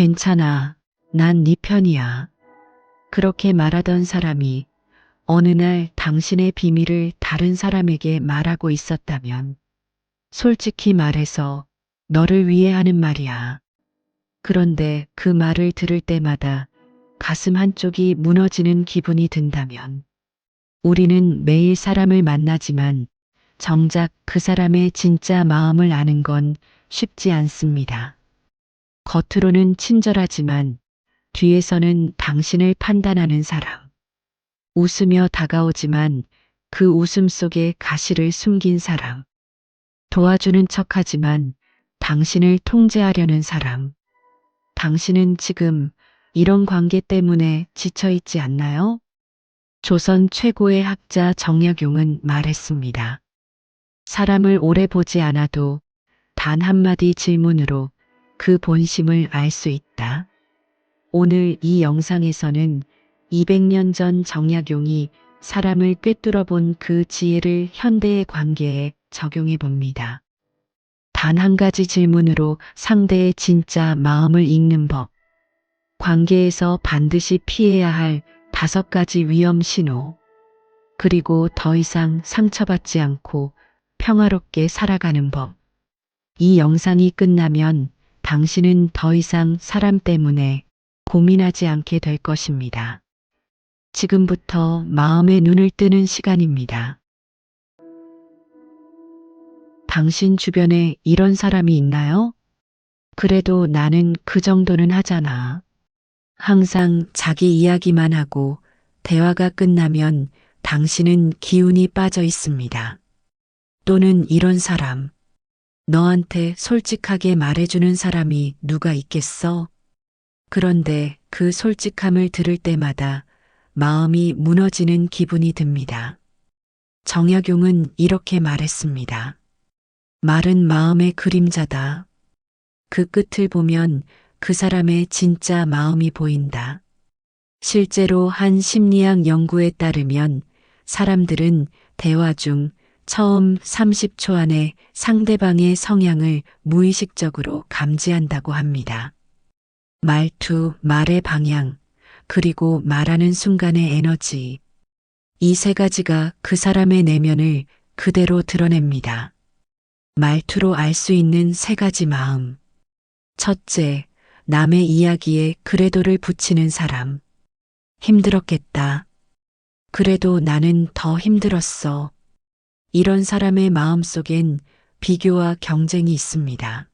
괜찮아. 난 네 편이야. 그렇게 말하던 사람이 어느 날 당신의 비밀을 다른 사람에게 말하고 있었다면 솔직히 말해서 너를 위해 하는 말이야. 그런데 그 말을 들을 때마다 가슴 한쪽이 무너지는 기분이 든다면 우리는 매일 사람을 만나지만 정작 그 사람의 진짜 마음을 아는 건 쉽지 않습니다. 겉으로는 친절하지만 뒤에서는 당신을 판단하는 사람. 웃으며 다가오지만 그 웃음 속에 가시를 숨긴 사람. 도와주는 척 하지만 당신을 통제하려는 사람. 당신은 지금 이런 관계 때문에 지쳐있지 않나요? 조선 최고의 학자 정약용은 말했습니다. 사람을 오래 보지 않아도 단 한마디 질문으로 그 본심을 알 수 있다. 오늘 이 영상에서는 200년 전 정약용이 사람을 꿰뚫어 본 그 지혜를 현대의 관계에 적용해 봅니다. 단 한 가지 질문으로 상대의 진짜 마음을 읽는 법. 관계에서 반드시 피해야 할 다섯 가지 위험 신호. 그리고 더 이상 상처받지 않고 평화롭게 살아가는 법. 이 영상이 끝나면 당신은 더 이상 사람 때문에 고민하지 않게 될 것입니다. 지금부터 마음의 눈을 뜨는 시간입니다. 당신 주변에 이런 사람이 있나요? 그래도 나는 그 정도는 하잖아. 항상 자기 이야기만 하고 대화가 끝나면 당신은 기운이 빠져 있습니다. 또는 이런 사람. 너한테 솔직하게 말해주는 사람이 누가 있겠어? 그런데 그 솔직함을 들을 때마다 마음이 무너지는 기분이 듭니다. 정약용은 이렇게 말했습니다. 말은 마음의 그림자다. 그 끝을 보면 그 사람의 진짜 마음이 보인다. 실제로 한 심리학 연구에 따르면 사람들은 대화 중 처음 30초 안에 상대방의 성향을 무의식적으로 감지한다고 합니다. 말투, 말의 방향, 그리고 말하는 순간의 에너지. 이 세 가지가 그 사람의 내면을 그대로 드러냅니다. 말투로 알 수 있는 세 가지 마음. 첫째, 남의 이야기에 그래도를 붙이는 사람. 힘들었겠다. 그래도 나는 더 힘들었어. 이런 사람의 마음 속엔 비교와 경쟁이 있습니다.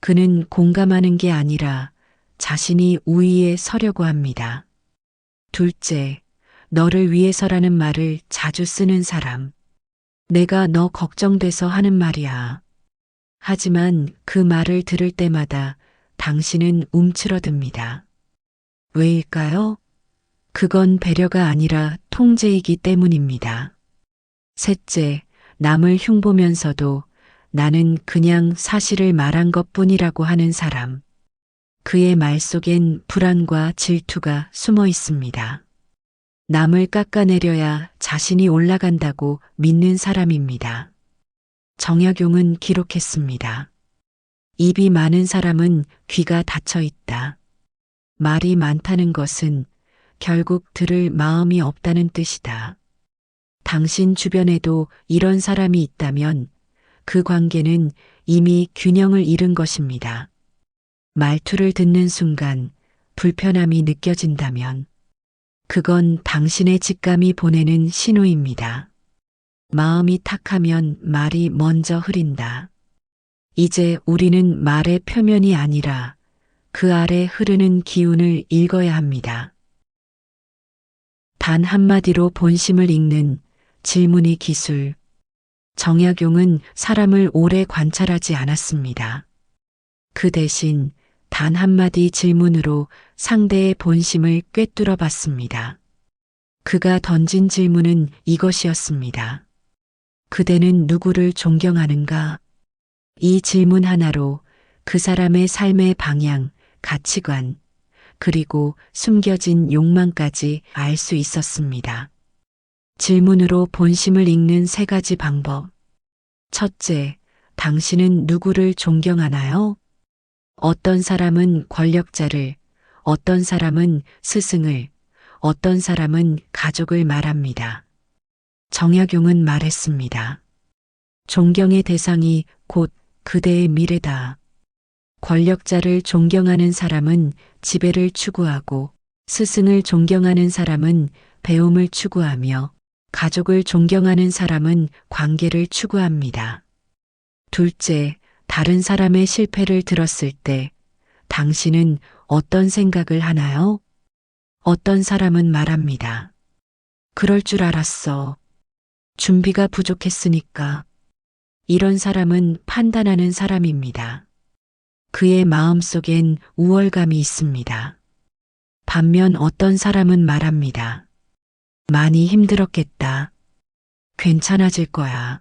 그는 공감하는 게 아니라 자신이 우위에 서려고 합니다. 둘째, 너를 위해서라는 말을 자주 쓰는 사람. 내가 너 걱정돼서 하는 말이야. 하지만 그 말을 들을 때마다 당신은 움츠러듭니다. 왜일까요? 그건 배려가 아니라 통제이기 때문입니다. 셋째, 남을 흉보면서도 나는 그냥 사실을 말한 것 뿐이라고 하는 사람. 그의 말 속엔 불안과 질투가 숨어 있습니다. 남을 깎아내려야 자신이 올라간다고 믿는 사람입니다. 정약용은 기록했습니다. 입이 많은 사람은 귀가 닫혀 있다. 말이 많다는 것은 결국 들을 마음이 없다는 뜻이다. 당신 주변에도 이런 사람이 있다면 그 관계는 이미 균형을 잃은 것입니다. 말투를 듣는 순간 불편함이 느껴진다면 그건 당신의 직감이 보내는 신호입니다. 마음이 탁하면 말이 먼저 흐린다. 이제 우리는 말의 표면이 아니라 그 아래 흐르는 기운을 읽어야 합니다. 단 한마디로 본심을 읽는 질문의 기술. 정약용은 사람을 오래 관찰하지 않았습니다. 그 대신 단 한마디 질문으로 상대의 본심을 꿰뚫어 봤습니다. 그가 던진 질문은 이것이었습니다. 그대는 누구를 존경하는가? 이 질문 하나로 그 사람의 삶의 방향, 가치관, 그리고 숨겨진 욕망까지 알 수 있었습니다. 질문으로 본심을 읽는 세 가지 방법. 첫째, 당신은 누구를 존경하나요? 어떤 사람은 권력자를, 어떤 사람은 스승을, 어떤 사람은 가족을 말합니다. 정약용은 말했습니다. 존경의 대상이 곧 그대의 미래다. 권력자를 존경하는 사람은 지배를 추구하고 스승을 존경하는 사람은 배움을 추구하며 가족을 존경하는 사람은 관계를 추구합니다. 둘째, 다른 사람의 실패를 들었을 때 당신은 어떤 생각을 하나요? 어떤 사람은 말합니다. 그럴 줄 알았어. 준비가 부족했으니까. 이런 사람은 판단하는 사람입니다. 그의 마음 속엔 우월감이 있습니다. 반면 어떤 사람은 말합니다. 많이 힘들었겠다. 괜찮아질 거야.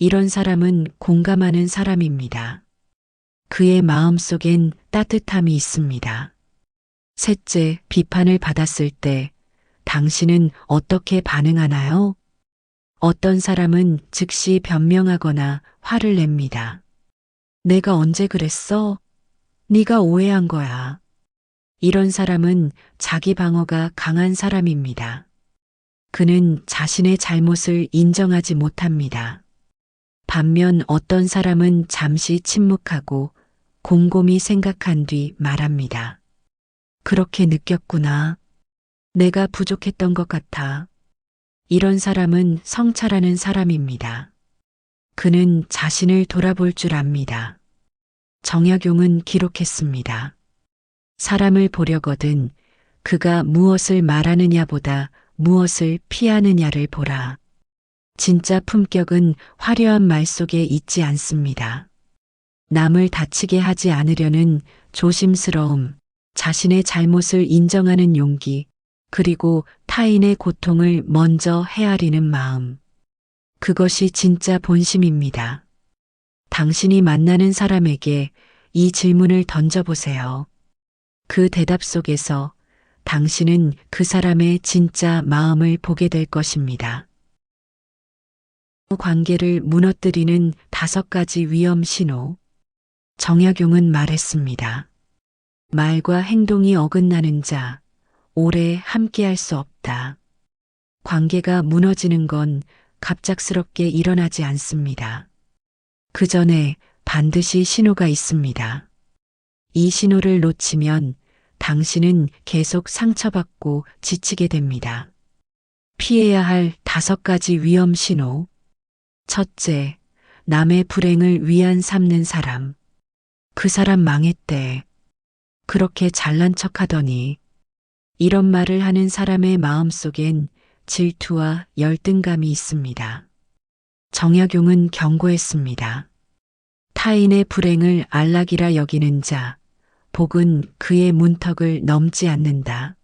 이런 사람은 공감하는 사람입니다. 그의 마음 속엔 따뜻함이 있습니다. 셋째, 비판을 받았을 때 당신은 어떻게 반응하나요? 어떤 사람은 즉시 변명하거나 화를 냅니다. 내가 언제 그랬어? 네가 오해한 거야. 이런 사람은 자기 방어가 강한 사람입니다. 그는 자신의 잘못을 인정하지 못합니다. 반면 어떤 사람은 잠시 침묵하고 곰곰이 생각한 뒤 말합니다. 그렇게 느꼈구나. 내가 부족했던 것 같아. 이런 사람은 성찰하는 사람입니다. 그는 자신을 돌아볼 줄 압니다. 정약용은 기록했습니다. 사람을 보려거든 그가 무엇을 말하느냐보다 무엇을 피하느냐를 보라. 진짜 품격은 화려한 말 속에 있지 않습니다. 남을 다치게 하지 않으려는 조심스러움, 자신의 잘못을 인정하는 용기, 그리고 타인의 고통을 먼저 헤아리는 마음. 그것이 진짜 본심입니다. 당신이 만나는 사람에게 이 질문을 던져보세요. 그 대답 속에서 당신은 그 사람의 진짜 마음을 보게 될 것입니다. 관계를 무너뜨리는 다섯 가지 위험 신호. 정약용은 말했습니다. 말과 행동이 어긋나는 자, 오래 함께할 수 없다. 관계가 무너지는 건 갑작스럽게 일어나지 않습니다. 그 전에 반드시 신호가 있습니다. 이 신호를 놓치면 당신은 계속 상처받고 지치게 됩니다. 피해야 할 다섯 가지 위험 신호. 첫째, 남의 불행을 위안 삼는 사람. 그 사람 망했대. 그렇게 잘난 척 하더니 이런 말을 하는 사람의 마음 속엔 질투와 열등감이 있습니다. 정약용은 경고했습니다. 타인의 불행을 안락이라 여기는 자, 복은 그의 문턱을 넘지 않는다.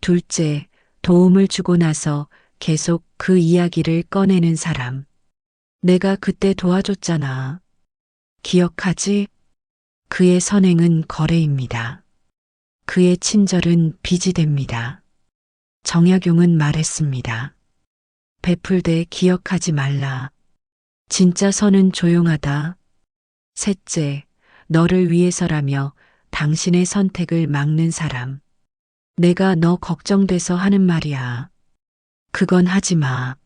둘째, 도움을 주고 나서 계속 그 이야기를 꺼내는 사람. 내가 그때 도와줬잖아. 기억하지? 그의 선행은 거래입니다. 그의 친절은 빚이 됩니다. 정약용은 말했습니다. 베풀되 기억하지 말라. 진짜 선은 조용하다. 셋째, 너를 위해서라며 당신의 선택을 막는 사람. 내가 너 걱정돼서 하는 말이야. 그건 하지 마.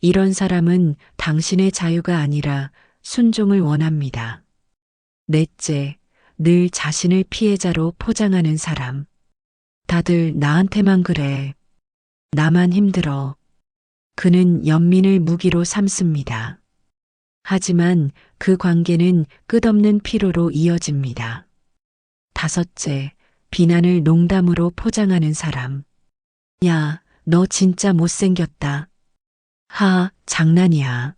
이런 사람은 당신의 자유가 아니라 순종을 원합니다. 넷째, 늘 자신을 피해자로 포장하는 사람. 다들 나한테만 그래. 나만 힘들어. 그는 연민을 무기로 삼습니다. 하지만 그 관계는 끝없는 피로로 이어집니다. 다섯째, 비난을 농담으로 포장하는 사람. 야, 너 진짜 못생겼다. 하, 장난이야.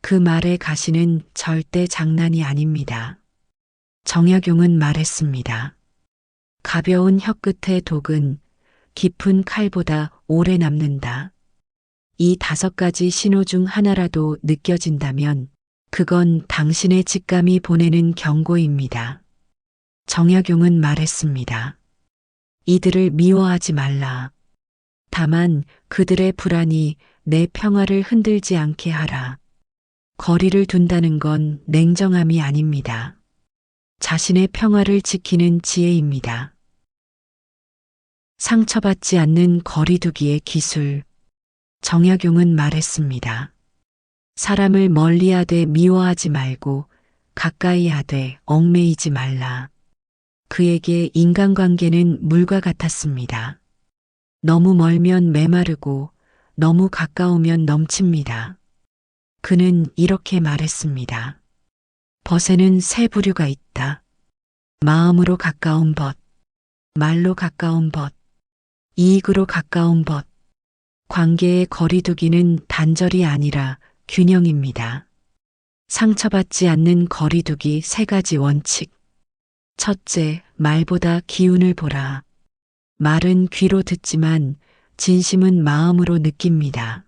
그 말의 가시는 절대 장난이 아닙니다. 정약용은 말했습니다. 가벼운 혀끝의 독은 깊은 칼보다 오래 남는다. 이 다섯 가지 신호 중 하나라도 느껴진다면 그건 당신의 직감이 보내는 경고입니다. 정약용은 말했습니다. 이들을 미워하지 말라. 다만 그들의 불안이 내 평화를 흔들지 않게 하라. 거리를 둔다는 건 냉정함이 아닙니다. 자신의 평화를 지키는 지혜입니다. 상처받지 않는 거리두기의 기술. 정약용은 말했습니다. 사람을 멀리 하되 미워하지 말고 가까이 하되 얽매이지 말라. 그에게 인간관계는 물과 같았습니다. 너무 멀면 메마르고 너무 가까우면 넘칩니다. 그는 이렇게 말했습니다. 벗에는 세 부류가 있다. 마음으로 가까운 벗, 말로 가까운 벗, 이익으로 가까운 벗. 관계의 거리두기는 단절이 아니라 균형입니다. 상처받지 않는 거리두기 세 가지 원칙. 첫째, 말보다 기운을 보라. 말은 귀로 듣지만 진심은 마음으로 느낍니다.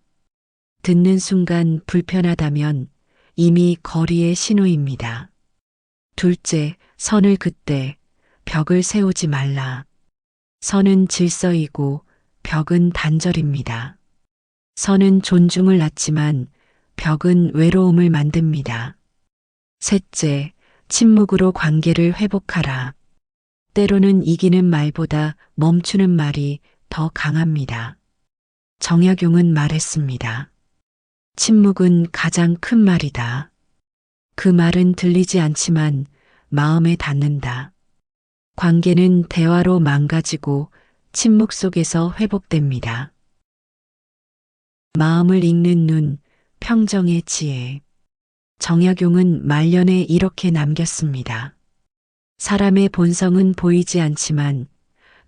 듣는 순간 불편하다면 이미 거리의 신호입니다. 둘째, 선을 긋되 벽을 세우지 말라. 선은 질서이고 벽은 단절입니다. 선은 존중을 낳지만 벽은 외로움을 만듭니다. 셋째, 침묵으로 관계를 회복하라. 때로는 이기는 말보다 멈추는 말이 더 강합니다. 정약용은 말했습니다. 침묵은 가장 큰 말이다. 그 말은 들리지 않지만 마음에 닿는다. 관계는 대화로 망가지고 침묵 속에서 회복됩니다. 마음을 읽는 눈, 평정의 지혜. 정약용은 말년에 이렇게 남겼습니다. 사람의 본성은 보이지 않지만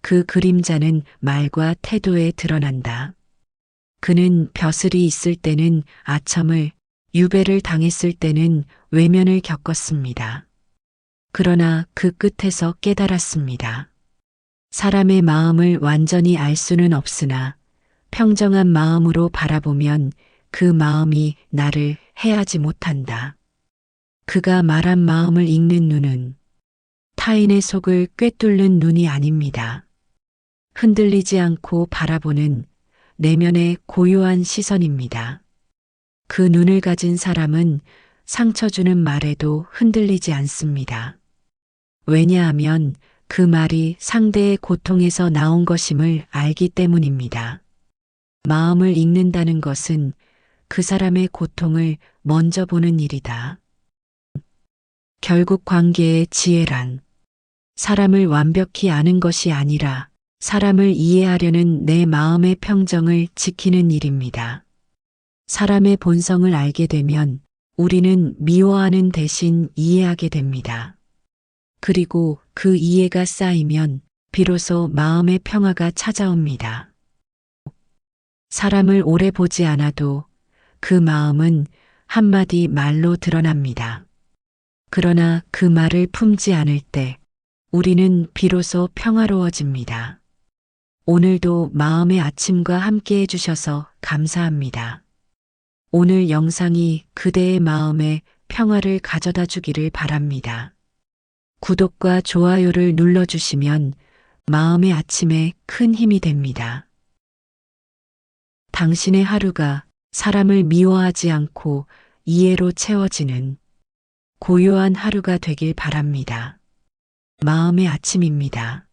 그 그림자는 말과 태도에 드러난다. 그는 벼슬이 있을 때는 아첨을, 유배를 당했을 때는 외면을 겪었습니다. 그러나 그 끝에서 깨달았습니다. 사람의 마음을 완전히 알 수는 없으나 평정한 마음으로 바라보면 그 마음이 나를 해하지 못한다. 그가 말한 마음을 읽는 눈은 타인의 속을 꿰뚫는 눈이 아닙니다. 흔들리지 않고 바라보는 내면의 고요한 시선입니다. 그 눈을 가진 사람은 상처 주는 말에도 흔들리지 않습니다. 왜냐하면 그 말이 상대의 고통에서 나온 것임을 알기 때문입니다. 마음을 읽는다는 것은 그 사람의 고통을 먼저 보는 일이다. 결국 관계의 지혜란 사람을 완벽히 아는 것이 아니라 사람을 이해하려는 내 마음의 평정을 지키는 일입니다. 사람의 본성을 알게 되면 우리는 미워하는 대신 이해하게 됩니다. 그리고 그 이해가 쌓이면 비로소 마음의 평화가 찾아옵니다. 사람을 오래 보지 않아도 그 마음은 한마디 말로 드러납니다. 그러나 그 말을 품지 않을 때 우리는 비로소 평화로워집니다. 오늘도 마음의 아침과 함께 해주셔서 감사합니다. 오늘 영상이 그대의 마음에 평화를 가져다 주기를 바랍니다. 구독과 좋아요를 눌러주시면 마음의 아침에 큰 힘이 됩니다. 당신의 하루가 사람을 미워하지 않고 이해로 채워지는 고요한 하루가 되길 바랍니다. 마음의 아침입니다.